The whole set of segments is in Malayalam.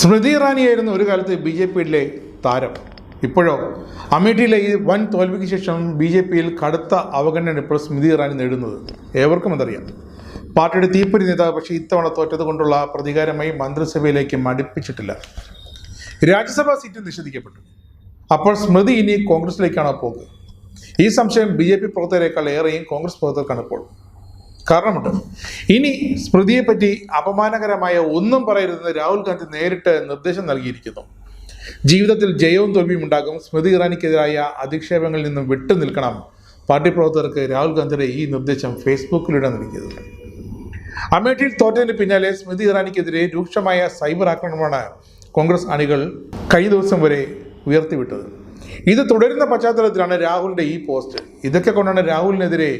സ്മൃതി ഇറാനിയായിരുന്നു ഒരു കാലത്ത് ബി ജെ പിയിലെ താരം. ഇപ്പോഴോ? അമേഠിയിലെ ഈ വൻ തോൽവിക്ക് ശേഷം ബി ജെ പിയിൽ കടുത്ത അവഗണനയാണ് ഇപ്പോൾ സ്മൃതി ഇറാനി നേടുന്നത്. ഏവർക്കും അതറിയാം. പാർട്ടിയുടെ തീപ്പൊരി നേതാവ് പക്ഷേ ഇത്തവണ തോറ്റത് കൊണ്ടുള്ള പ്രതികാരമായി മന്ത്രിസഭയിലേക്ക് മടുപ്പിച്ചിട്ടില്ല. രാജ്യസഭാ സീറ്റ് നിഷേധിക്കപ്പെട്ടു. അപ്പോൾ സ്മൃതി ഇനി കോൺഗ്രസിലേക്കാണോ പോകുക ഈ സംശയം ബി ജെ പി പ്രവർത്തകരെക്കാൾ ഏറെയും കോൺഗ്രസ് പ്രവർത്തകർക്കാണ് ഇപ്പോൾ. കാരണമുണ്ട് ഇനി സ്മൃതിയെപ്പറ്റി അപമാനകരമായ ഒന്നും പറയരുതെന്ന് രാഹുൽ ഗാന്ധി നേരിട്ട് നിർദ്ദേശം നൽകിയിരിക്കുന്നു. ജീവിതത്തിൽ ജയവും തോൽവിയും ഉണ്ടാകും. സ്മൃതി ഇറാനിക്കെതിരായ അധിക്ഷേപങ്ങളിൽ നിന്നും വിട്ടു നിൽക്കണം. പാർട്ടി പ്രവർത്തകർക്ക് രാഹുൽ ഗാന്ധിയുടെ ഈ നിർദ്ദേശം ഫേസ്ബുക്കിലൂടെ നൽകിയത് അമേഠിയിൽ തോറ്റതിന് പിന്നാലെ സ്മൃതി ഇറാനിക്കെതിരെ രൂക്ഷമായ സൈബർ ആക്രമണമാണ് കോൺഗ്രസ് അണികൾ കഴിഞ്ഞ ദിവസം വരെ ഉയർത്തിവിട്ടത്. ഇത് തുടരുന്ന പശ്ചാത്തലത്തിലാണ് രാഹുലിന്റെ ഈ പോസ്റ്റ്. ഇതൊക്കെ കൊണ്ടാണ് രാഹുലിനെതിരെ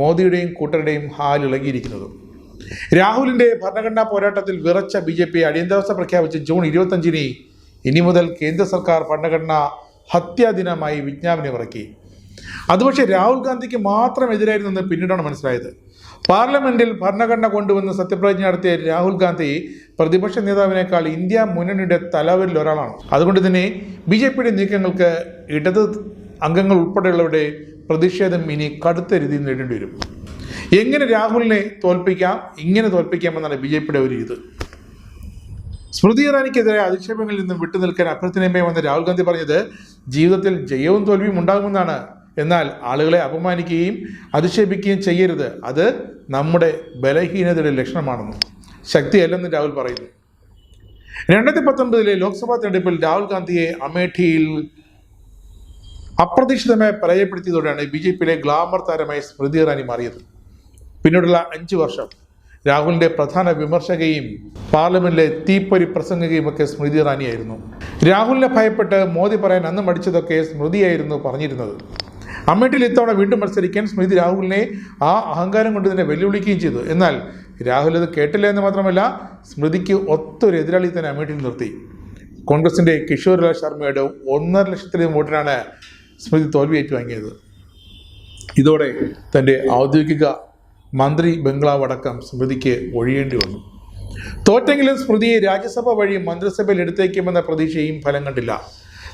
മോദിയുടെയും കൂട്ടരുടെയും ഹാൽ ഇളകിയിരിക്കുന്നത്. രാഹുലിന്റെ ഭരണഘടനാ പോരാട്ടത്തിൽ വിറച്ച ബി ജെ പി അടിയന്തരാവസ്ഥ പ്രഖ്യാപിച്ച് ജൂൺ ഇരുപത്തഞ്ചിന് ഇനി മുതൽ കേന്ദ്ര സർക്കാർ ഭരണഘടനാ ഹത്യാദിനമായി വിജ്ഞാപനം ഇറക്കി. അത് പക്ഷേ രാഹുൽ ഗാന്ധിക്ക് മാത്രം എതിരായിരുന്നെന്ന് പിന്നീടാണ് മനസ്സിലായത്. പാർലമെന്റിൽ ഭരണഘടന കൊണ്ടുവന്ന് സത്യപ്രതിജ്ഞ നടത്തിയ രാഹുൽ ഗാന്ധി പ്രതിപക്ഷ നേതാവിനേക്കാൾ ഇന്ത്യ മുന്നണിയുടെ തലവരിൽ ഒരാളാണ്. അതുകൊണ്ട് തന്നെ ബി ജെ പിയുടെ നീക്കങ്ങൾക്ക് ഇടത് അംഗങ്ങൾ ഉൾപ്പെടെയുള്ളവരുടെ പ്രതിഷേധം ഇനി കടുത്ത രീതിയിൽ നേരിടേണ്ടി വരും. എങ്ങനെ രാഹുലിനെ തോൽപ്പിക്കാം ഇങ്ങനെ തോൽപ്പിക്കാമെന്നാണ് ബി ജെ പിയുടെ ഒരു ഇത്. സ്മൃതി ഇറാനിക്കെതിരെ അധിക്ഷേപങ്ങളിൽ നിന്നും വിട്ടുനിൽക്കാൻ അഭ്യർത്ഥനയുമായി വന്ന രാഹുൽ ഗാന്ധി പറഞ്ഞത് ജീവിതത്തിൽ ജയവും തോൽവിയും ഉണ്ടാകുമെന്നാണ് എന്നാൽ ആളുകളെ അപമാനിക്കുകയും അധിക്ഷേപിക്കുകയും ചെയ്യരുത്. അത് നമ്മുടെ ബലഹീനതയുടെ ലക്ഷണമാണെന്ന്. ശക്തിയല്ലെന്ന് രാഹുൽ പറയുന്നു. രണ്ടായിരത്തി പത്തൊൻപതിലെ ലോക്സഭാ തെരഞ്ഞെടുപ്പിൽ രാഹുൽ ഗാന്ധിയെ അമേഠിയിൽ അപ്രതീക്ഷിതമായി പരാജയപ്പെടുത്തിയതോടെയാണ് ബി ജെ പിയിലെ ഗ്ലാമർ താരമായി സ്മൃതി ഇറാനി മാറിയത്. പിന്നീടുള്ള അഞ്ച് വർഷം രാഹുലിന്റെ പ്രധാന വിമർശകയും പാർലമെന്റിലെ തീപ്പൊരി പ്രസംഗകയും ഒക്കെ സ്മൃതി ഇറാനിയായിരുന്നു. രാഹുലിനെ ഭയപ്പെട്ട് മോദി പറയാൻ അന്ന് മടിച്ചതൊക്കെ സ്മൃതിയായിരുന്നു പറഞ്ഞിരുന്നത്. അമേഠിയിൽ ഇത്തവണ വീണ്ടും മത്സരിക്കാൻ സ്മൃതി രാഹുലിനെ ആ അഹങ്കാരം കൊണ്ട് തന്നെ വെല്ലുവിളിക്കുകയും ചെയ്തു. എന്നാൽ രാഹുൽ അത് കേട്ടില്ല എന്ന് മാത്രമല്ല സ്മൃതിക്ക് ഒത്തൊരു എതിരാളി തന്നെ അമേഠിയിൽ നിർത്തി. കോൺഗ്രസിന്റെ കിഷോർലാൽ ശർമ്മയുടെ ഒന്നര ലക്ഷത്തിലധികം വോട്ടിനാണ് സ്മൃതി തോൽവി ഏറ്റുവാങ്ങിയത്. ഇതോടെ തന്റെ ഔദ്യോഗിക മന്ത്രി ബംഗ്ലാവ് അടക്കം സ്മൃതിക്ക് ഒഴിയേണ്ടി വന്നു. തോറ്റെങ്കിലും സ്മൃതിയെ രാജ്യസഭ വഴി മന്ത്രിസഭയിൽ എടുത്തേക്കുമെന്ന പ്രതീക്ഷയും ഫലം കണ്ടില്ല.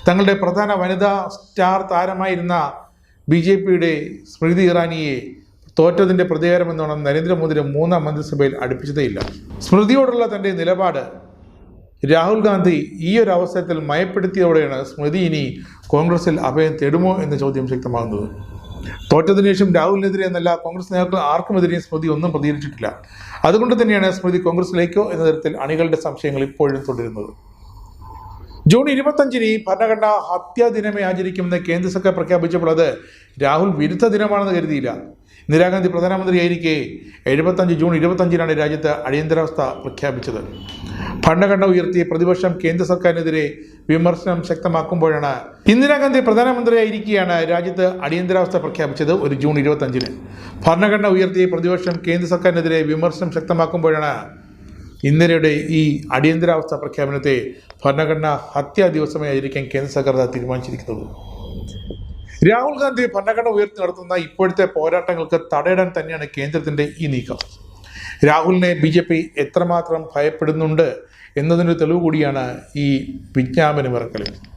തങ്ങളുടെ പ്രധാന വനിതാ സ്റ്റാർ താരമായിരുന്ന ബി ജെ പിയുടെ സ്മൃതി ഇറാനിയെ തോറ്റതിന്റെ പ്രതികാരമെന്നോണം നരേന്ദ്രമോദിയുടെ മൂന്നാം മന്ത്രിസഭയിൽ അടുപ്പിച്ചതേയില്ല. സ്മൃതിയോടുള്ള തന്റെ നിലപാട് രാഹുൽ ഗാന്ധി ഈ ഒരു അവസരത്തിൽ മയപ്പെടുത്തിയതോടെയാണ് സ്മൃതി ഇനി കോൺഗ്രസിൽ അഭയം തേടുമോ എന്ന ചോദ്യം ശക്തമാകുന്നത്. തോറ്റതിനു ശേഷം രാഹുലിനെതിരെ എന്നല്ല കോൺഗ്രസ് നേതാക്കൾ ആർക്കുമെതിരെയും സ്മൃതി ഒന്നും പ്രതികരിച്ചിട്ടില്ല. അതുകൊണ്ട് തന്നെയാണ് സ്മൃതി കോൺഗ്രസിലേക്കോ എന്ന തരത്തിൽ അണികളുടെ സംശയങ്ങൾ ഇപ്പോഴും തുടരുന്നത്. ജൂൺ ഇരുപത്തഞ്ചിന് ഭരണഘടന ഹത്യാ ദിനമേ ആചരിക്കുമെന്ന് കേന്ദ്ര സർക്കാർ പ്രഖ്യാപിച്ചപ്പോൾ അത് രാഹുൽ വിരുദ്ധ ദിനമാണെന്ന് കരുതിയില്ല. ഇന്ദിരാഗാന്ധി പ്രധാനമന്ത്രിയായിരിക്കെ എഴുപത്തഞ്ച് ജൂൺ ഇരുപത്തഞ്ചിനാണ് രാജ്യത്ത് അടിയന്തരാവസ്ഥ പ്രഖ്യാപിച്ചത്. ഭരണഘടന ഉയർത്തി പ്രതിപക്ഷം കേന്ദ്ര സർക്കാരിനെതിരെ വിമർശനം ശക്തമാക്കുമ്പോഴാണ് ഇന്ദിരാഗാന്ധി പ്രധാനമന്ത്രിയായിരിക്കെയാണ് രാജ്യത്ത് അടിയന്തരാവസ്ഥ പ്രഖ്യാപിച്ചത് ഒരു ജൂൺ ഇരുപത്തഞ്ചിന്. ഭരണഘടന ഉയർത്തി പ്രതിപക്ഷം കേന്ദ്ര സർക്കാരിനെതിരെ വിമർശനം ശക്തമാക്കുമ്പോഴാണ് ഇന്ദിരയുടെ ഈ അടിയന്തരാവസ്ഥ പ്രഖ്യാപനത്തെ ഭരണഘടനാ ഹത്യാ ദിവസമായി ആയിരിക്കാൻ കേന്ദ്ര സർക്കാർ തീരുമാനിച്ചിരിക്കുന്നത്. രാഹുൽ ഗാന്ധി ഭരണഘടന ഉയർത്തി നടത്തുന്ന ഇപ്പോഴത്തെ പോരാട്ടങ്ങൾക്ക് തടയിടാൻ തന്നെയാണ് കേന്ദ്രത്തിന്റെ ഈ നീക്കം. രാഹുലിനെ ബി ജെ പി എത്രമാത്രം ഭയപ്പെടുന്നുണ്ട് എന്നതിന് തെളിവ് കൂടിയാണ് ഈ വിജ്ഞാപനമിറക്കൽ.